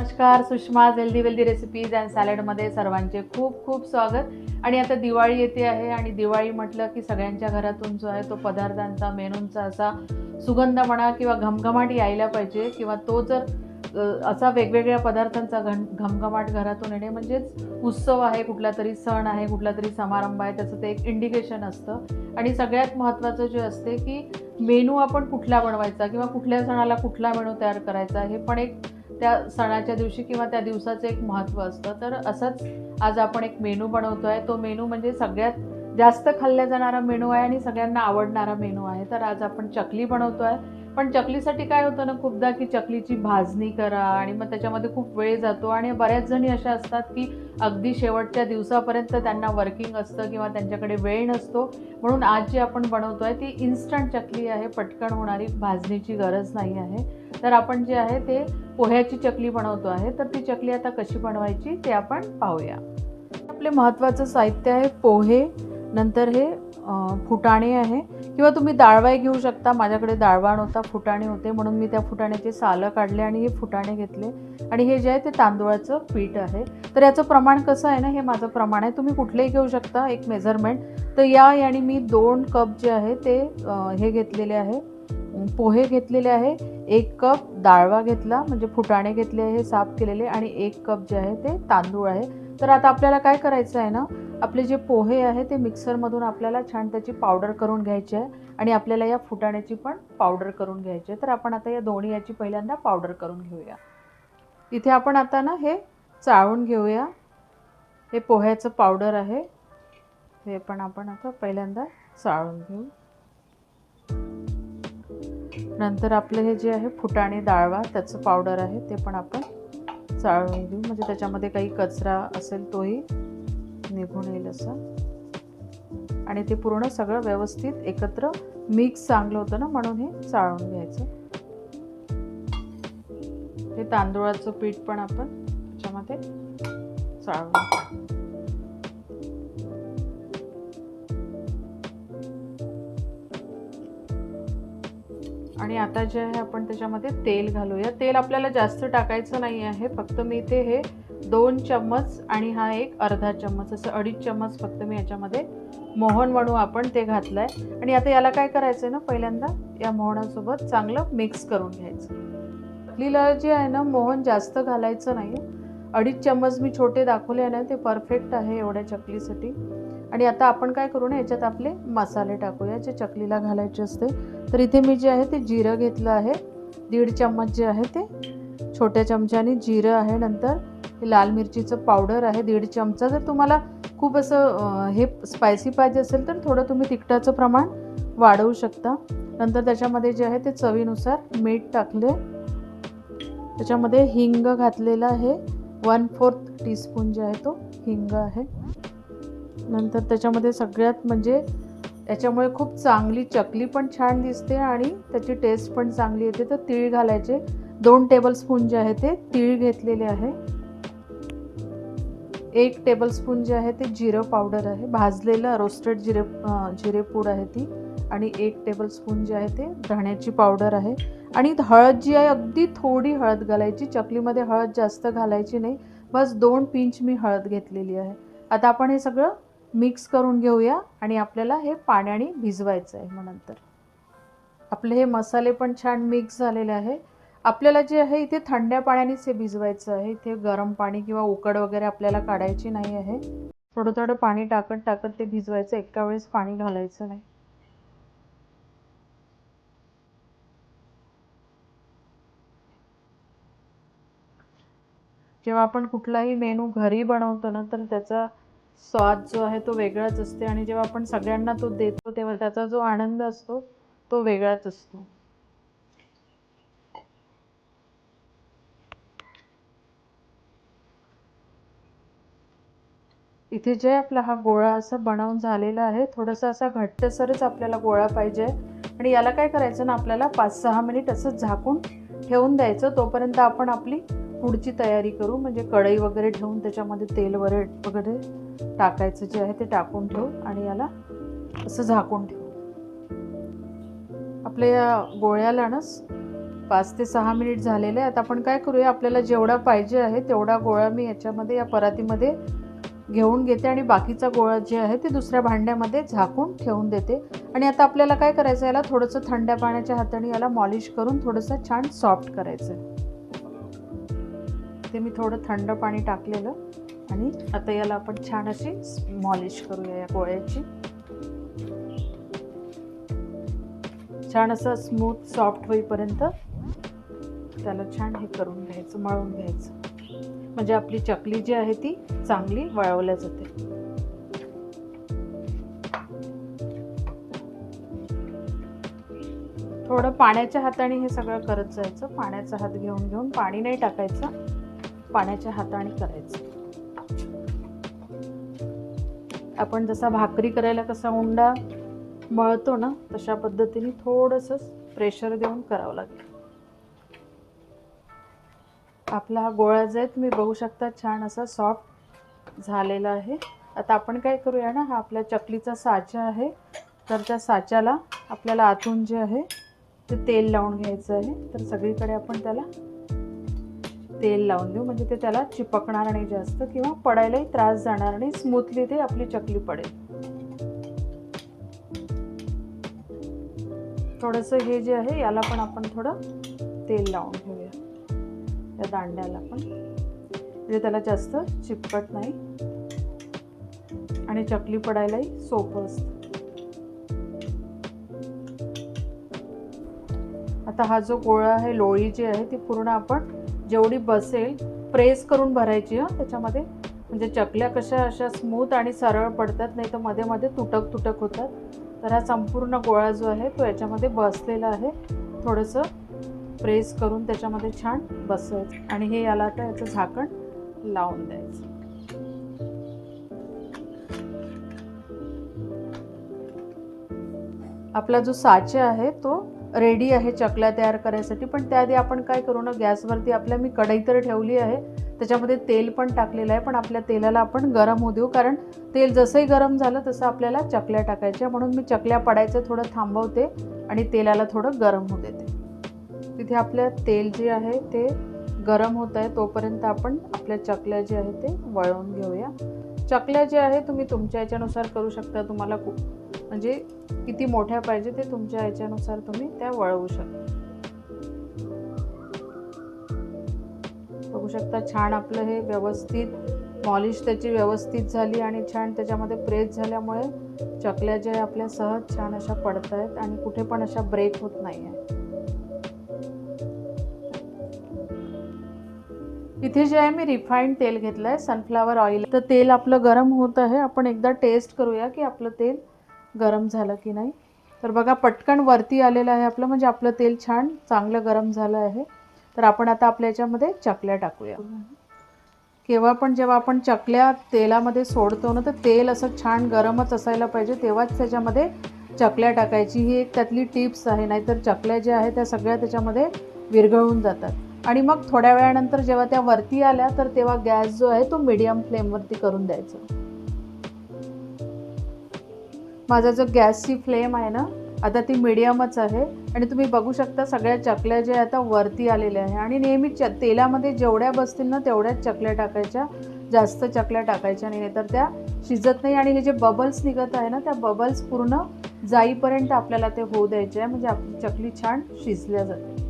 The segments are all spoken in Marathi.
नमस्कार Sushma healthy wealthy recipes and सॅलडमध्ये सर्वांचे खूप खूप स्वागत. आणि आता दिवाळी येते आहे आणि दिवाळी म्हटलं की सगळ्यांच्या घरातून जो आहे तो पदार्थांचा मेनूंचा असा सुगंध म्हणा किंवा घमघमाट यायला पाहिजे किंवा तो जर असा वेगवेगळ्या पदार्थांचा घन घमघमाट घरातून येणे म्हणजेच उत्सव आहे कुठला तरी सण आहे कुठला तरी समारंभ आहे त्याचं ते एक इंडिकेशन असतं. आणि सगळ्यात महत्त्वाचं जे असते की मेनू आपण कुठला बनवायचा किंवा कुठल्या सणाला कुठला मेनू तयार करायचा हे पण एक त्या सणाच्या दिवशी किंवा त्या दिवसाचं एक महत्त्व असतं. तर असंच आज आपण एक मेनू बनवतो आहे तो मेनू म्हणजे सगळ्यात जास्त खाल्ला जाणारा मेनू आहे आणि सगळ्यांना आवडणारा मेनू आहे. तर आज आपण चकली बनवतो आहे पण चकलीसाठी काय होतं ना खूपदा की चकलीची भाजणी करा आणि मग त्याच्यामध्ये खूप वेळ जातो आणि बऱ्याच जणी अशा असतात की अगदी शेवटच्या दिवसापर्यंत त्यांना वर्किंग असतं किंवा त्यांच्याकडे वेळ नसतो. म्हणून आज जी आपण बनवतो आहे ती इन्स्टंट चकली आहे. पटकन होणारी भाजणीची गरज नाही आहे. तर आपण जे आहे ते पोह्याची चकली बनवतो आहे तर ती चकली आता कशी बनवायची ते आपण पाहूया. आपले महत्त्वाचं साहित्य आहे पोहे नंतर हे फुटाणे आहे. किंवा तुम्ही दाळवाई घेऊ शकता. माझ्याकडे दाळवाण नव्हता फुटाणे होते म्हणून मी त्या फुटाण्याचे सालं काढले आणि हे फुटाणे घेतले. आणि हे जे आहे ते तांदूळाचं पीठ आहे. तर याचं प्रमाण कसं आहे ना हे माझं प्रमाण आहे. तुम्ही कुठलेही घेऊ शकता एक मेजरमेंट तर या याने मी दोन कप जे आहे ते हे घेतलेले आहे. पोहे घेतलेले आहे. एक कप डाळवा घेतला म्हणजे फुटाणे घेतले हे साफ केलेले आणि एक कप जे आहे ते तांदूळ आहे. तर आता आपल्याला काय करायचं आहे ना आपले जे पोहे आहे ते मिक्सरमधून आपल्याला छान त्याची पावडर करून घ्यायची आहे आणि आपल्याला या फुटाण्याची पण पावडर करून घ्यायची आहे. तर आपण आता या दोन्ही याची पहिल्यांदा पावडर करून घेऊया. इथे आपण आता ना हे चाळून घेऊया. हे पोह्याचं पावडर आहे. हे पण आपण आता पहिल्यांदा चाळून घेऊ. नंतर आपलं हे जे आहे फुटाणे डाळवा त्याचं पावडर आहे ते पण आपण चाळून घेऊ. म्हणजे त्याच्यामध्ये काही कचरा असेल तोही निघून येईल असं. आणि ते पूर्ण सगळं व्यवस्थित एकत्र मिक्स चांगलं होतं ना म्हणून हे चाळून घ्यायचं. हे तांदूळाचं पीठ पण आपण त्याच्यामध्ये चाळून आणि आता जे आहे आपण त्याच्यामध्ये तेल घालूया. तेल आपल्याला जास्त टाकायचं नाही आहे. फक्त मी इथे हे दोन चम्मच आणि हा एक अर्धा चम्मच असं अडीच चम्मच फक्त मी याच्यामध्ये मोहन म्हणू आपण ते घातलं आहे आणि आता याला काय करायचं आहे ना पहिल्यांदा या मोहनासोबत चांगलं मिक्स करून घ्यायचं. चकलीला जे आहे ना मोहन जास्त घालायचं नाही अडीच चम्मच मी छोटे दाखवले आहे ना ते परफेक्ट आहे एवढ्या चकलीसाठी. आणि आता आपण काय करू ना याच्यात आपले मसाले टाकूया जे चकलीला घालायचे असते. तर इथे मी जे आहे ते जिरं घेतलं आहे. दीड चम्मच जे आहे ते छोट्या चमच्याने जिरं आहे नंतर. लाल मिरचीचं पावडर आहे दीड चमचा. जर तुम्हाला खूप असं हे स्पायसी पाहिजे असेल तर थोडं तुम्ही तिखटाचं प्रमाण वाढवू शकता. नंतर त्याच्यामध्ये जे आहे ते चवीनुसार मीठ टाकले. त्याच्यामध्ये हिंग घातलेलं आहे. वन फोर्थ टीस्पून जे आहे तो हिंग आहे. नंतर त्याच्यामध्ये सगळ्यात म्हणजे याच्यामुळे खूप चांगली चकली पण छान दिसते आणि त्याची टेस्ट पण चांगली येते. तर तीळ घालायचे. दोन टेबलस्पून जे आहे ते तीळ घेतलेले आहे. एक टेबलस्पून जे आहे ते जिरं पावडर आहे. भाजलेलं रोस्टेड जिरे जिरेपूड आहे ती आणि एक टेबलस्पून जे आहे ते धण्याची पावडर आहे. आणि हळद जी आहे अगदी थोडी हळद घालायची. चकलीमध्ये हळद जास्त घालायची नाही. बस दोन पिंच मी हळद घेतलेली आहे. आता आपण हे सगळं मिक्स करून घेऊया आणि आपल्याला हे पाण्याने भिजवायचं आहे मग नंतर. आपले हे मसाले पण छान मिक्स झालेले आहे. आपल्याला जे आहे इथे थंड्या पाण्यानेच हे भिजवायचं आहे. इथे गरम पाणी किंवा उकड वगैरे आपल्याला काढायची नाही आहे. थोडं थोडं पाणी टाकत टाकत ते भिजवायचं. एका वेळेस पाणी घालायचं नाही. जेव्हा आपण कुठलाही मेनू घरी बनवतो ना तर त्याचा स्वाद जो आहे तो वेगळाच असते आणि जेव्हा आपण सगळ्यांना तो देतो तेव्हा त्याचा जो आनंद असतो तो वेगळाच असतो. इथे जे आपला हा गोळा असा बनवून झालेला आहे थोडासा असा घट्टसरच आपल्याला गोळा पाहिजे. आणि याला काय करायचं ना आपल्याला पाच सहा मिनिट असं झाकून ठेवून द्यायचं. तोपर्यंत आपण आपली पुढची तयारी करू. म्हणजे कढई वगैरे ठेवून त्याच्यामध्ये तेल वगैरे वगैरे टाकायचं जे आहे ते टाकून ठेवू आणि याला असं झाकून ठेवू. आपल्या या गोळ्याला ना पाच ते सहा मिनिट झालेले आहेत. आपण काय करूया? आपल्याला जेवढा पाहिजे आहे तेवढा गोळा मी याच्यामध्ये या परातीमध्ये घेऊन घेते आणि बाकीचा गोळा जे आहे ते दुसऱ्या भांड्यामध्ये झाकून ठेवून देते. आणि आता आपल्याला काय करायचं? याला थोडंसं थंड्या पाण्याच्या हाताने याला मॉलिश करून थोडंसं छान सॉफ्ट करायचं आहे ते मी थोडं थंड पाणी टाकलेलं. आणि आता याला आपण छान अशी मॉलिश करूया या गोळ्याची. छान असं स्मूथ सॉफ्ट होईपर्यंत त्याला छान हे करून घ्यायचं मळून घ्यायचं. म्हणजे आपली चकली जी आहे ती चांगली वळवल्या जाते. थोडं पाण्याच्या हाताने हे सगळं करत जायचं. पाण्याचा हात घेऊन घेऊन पाणी नाही टाकायचं. पाण्याच्या हाताने करायचं. आपण जसा भाकरी करायला कसा उंडा मळतो ना तशा पद्धतीने थोडंसं प्रेशर देऊन करावं लागेल आपला हा गोळा जो आहे तुम्ही बघू शकता छान असा सॉफ्ट झालेला आहे. आता आपण काय करूया ना हा आपल्या चकलीचा साचा आहे. तर त्या साच्याला आपल्याला आतून जे आहे ते तेल लावून घ्यायचं आहे. तर सगळीकडे आपण त्याला तेल लावून देऊ. म्हणजे ते त्याला चिपकणार नाही जास्त किंवा पडायलाही त्रास जाणार नाही. स्मूथली ते आपली चकली पडेल. थोडंसं हे जे आहे याला पण आपण थोडं तेल लावून घेऊया. या दांड्याला पण. म्हणजे त्याला जास्त चिपकट नाही. आणि चकली पडायलाही सोपं असतं. आता हा जो गोळा आहे लोळी जी आहे ती पूर्ण आपण जेवढी बसेल प्रेस करून भरायची हं. त्याच्यामध्ये म्हणजे चकल्या कशा अशा स्मूथ आणि सरळ पडतात नाही तर मध्ये मध्ये तुटक तुटक होतात. तर हा संपूर्ण गोळा जो आहे तो याच्यामध्ये बसलेला आहे. थोडंसं प्रेस करून त्याच्यामध्ये छान बसवायचं आणि हे याला आता याचं झाकण लावून द्यायचं. आपला जो साचा आहे तो रेडी आहे चकल्या तयार करायसाठी पण त्याआधी आपण काय करू ना गॅसवरती आपल्या मी कढई तर ठेवली आहे त्याच्यामध्ये तेल पण टाकलेलं आहे पण आपल्या तेलाला आपण गरम होऊ देऊ कारण तेल जसंही गरम झालं तसं आपल्याला चकल्या टाकायच्या म्हणून मी चकल्या पडायचं थोडं थांबवते आणि तेलाला थोडं गरम होऊ देते. तिथे आपल्या तेल जे आहे ते गरम होत आहे तोपर्यंत आपण आपल्या चकल्या जे आहे ते वळवून घेऊया. चकल्या जे आहे तुम्ही तुमच्या याच्यानुसार करू शकता तुम्हाला खूप म्हणजे किती मोठ्या पाहिजे ते तुमच्या याच्यानुसार तुम्ही त्या वळवू शकता. बघू शकता छान आपलं हे व्यवस्थित मॉलिश त्याची व्यवस्थित झाली आणि छान त्याच्यामध्ये प्रेस झाल्यामुळे चकल्या ज्या आपल्या सहज छान अशा पडत आहेत आणि कुठे पण अशा ब्रेक होत नाही आहे इथे जे आहे मी रिफाईंड तेल घेतलं आहे सनफ्लावर ऑइल तर तेल आपलं गरम होत आहे. आपण एकदा टेस्ट करूया की आपलं तेल गरम झालं की नाही. तर बघा पटकन वरती आलेलं आहे आपलं म्हणजे आपलं तेल छान चांगलं गरम झालं आहे. तर आपण आता आपल्या याच्यामध्ये चकल्या टाकूया. केव्हा पण जेव्हा आपण चकल्या तेलामध्ये सोडतो ना तर तेल असं छान गरमच असायला पाहिजे तेव्हाच त्याच्यामध्ये चकल्या टाकायची. ही एक त्यातली टिप्स आहे नाहीतर चकल्या ज्या आहेत त्या सगळ्या त्याच्यामध्ये विरघळून जातात. आणि मग थोड्या वेळानंतर जेव्हा त्या वरती आल्या तर तेव्हा गॅस जो आहे तो मीडियम फ्लेमवरती करून द्यायचा. माझा जो गॅसची फ्लेम आहे ना आता ती मिडियमच आहे. आणि तुम्ही बघू शकता सगळ्या चकल्या ज्या आता वरती आलेल्या आहे आणि नेहमी च तेलामध्ये जेवढ्या बसतील ना तेवढ्याच चकल्या टाकायच्या. जास्त चकल्या टाकायच्या नाही नाहीतर त्या शिजत नाही. आणि हे जे बबल्स निघत आहे ना त्या बबल्स पूर्ण जाईपर्यंत आपल्याला ते होऊ द्यायचे आहे. म्हणजे आपली चकली छान शिजल्या जाते.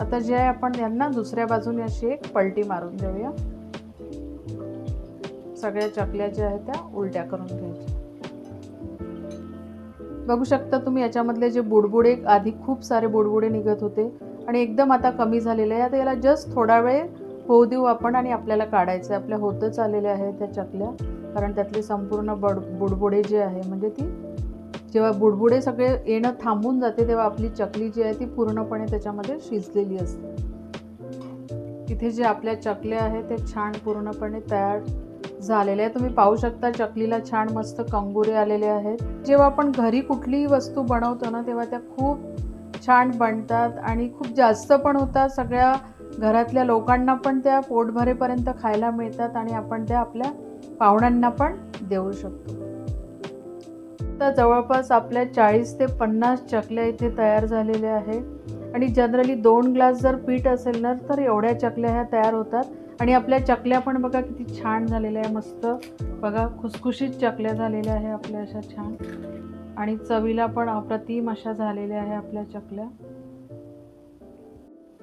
आता जे आहे आपण यांना दुसऱ्या बाजूने अशी एक पलटी मारून देऊया. सगळ्या चकल्या ज्या आहेत त्या उलट्या करून घ्यायच्या. बघू शकता तुम्ही याच्यामधले जे बुडबुडे आधी खूप सारे बुडबुडे निघत होते आणि एकदम आता कमी झालेले आहे. आता याला जस्ट थोडा वेळ होऊ देऊ आपण आणि आपल्याला काढायचं आहे आपल्या होतच आलेले आहे त्या चकल्या कारण त्यातले संपूर्ण बड बुडबुडे जे आहे म्हणजे ती जेव्हा बुडबुडे सगळे येणं थांबून जाते तेव्हा आपली चकली जी आहे ती पूर्णपणे त्याच्यामध्ये शिजलेली असते. तिथे जे आपल्या चकल्या आहेत ते छान पूर्णपणे तयार झालेले आहे. तुम्ही पाहू शकता चकलीला छान मस्त कंगुरे आलेले आहेत. जेव्हा आपण घरी कुठलीही वस्तू बनवतो ना तेव्हा त्या खूप छान बनतात आणि खूप जास्त पण होतात. सगळ्या घरातल्या लोकांना पण त्या पोट भरेपर्यंत खायला मिळतात आणि आपण त्या आपल्या पाहुण्यांना पण देऊ शकतो. तर जवळपास आपल्या चाळीस ते पन्नास चकल्या इथे तयार झालेल्या आहेत. आणि जनरली दोन ग्लास जर पीठ असेल ना तर एवढ्या चकल्या ह्या तयार होतात. आणि आपल्या चकल्या पण बघा किती छान झालेल्या आहे मस्त. बघा खुसखुशीत चकल्या झालेल्या आहे आपल्या अशा छान. आणि चवीला पण अप्रतिम अशा झालेल्या आहे आपल्या चकल्या.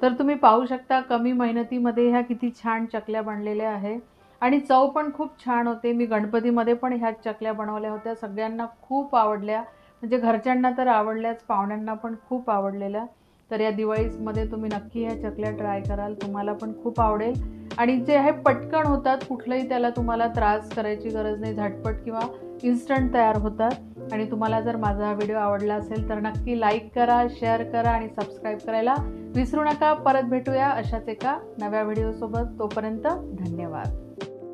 तर तुम्ही पाहू शकता कमी मेहनतीमध्ये ह्या किती छान चकल्या बनलेल्या आहे. आणि चव पण खूप छान होते. मी गणपतीमध्ये पण ह्या चकल्या बनवल्या होत्या. सगळ्यांना खूप आवडल्या. म्हणजे घरच्यांना तर आवडल्याच पाहुण्यांना पण खूप आवडलेल्या. तर या दिवाळीमध्ये तुम्ही नक्की ह्या चकल्या ट्राय कराल. तुम्हाला पण खूप आवडेल. आणि जे आहे पटकन होतात कुठलंही त्याला तुम्हाला त्रास करायची गरज नाही झटपट किंवा इन्स्टंट तयार होतात. आणि तुम्हाला जर माझा व्हिडिओ आवडला असेल तर नक्की लाईक करा शेअर करा आणि सबस्क्राईब करायला विसरू नका. परत भेटूया अशाच एका नव्या व्हिडिओसोबत तोपर्यंत धन्यवाद.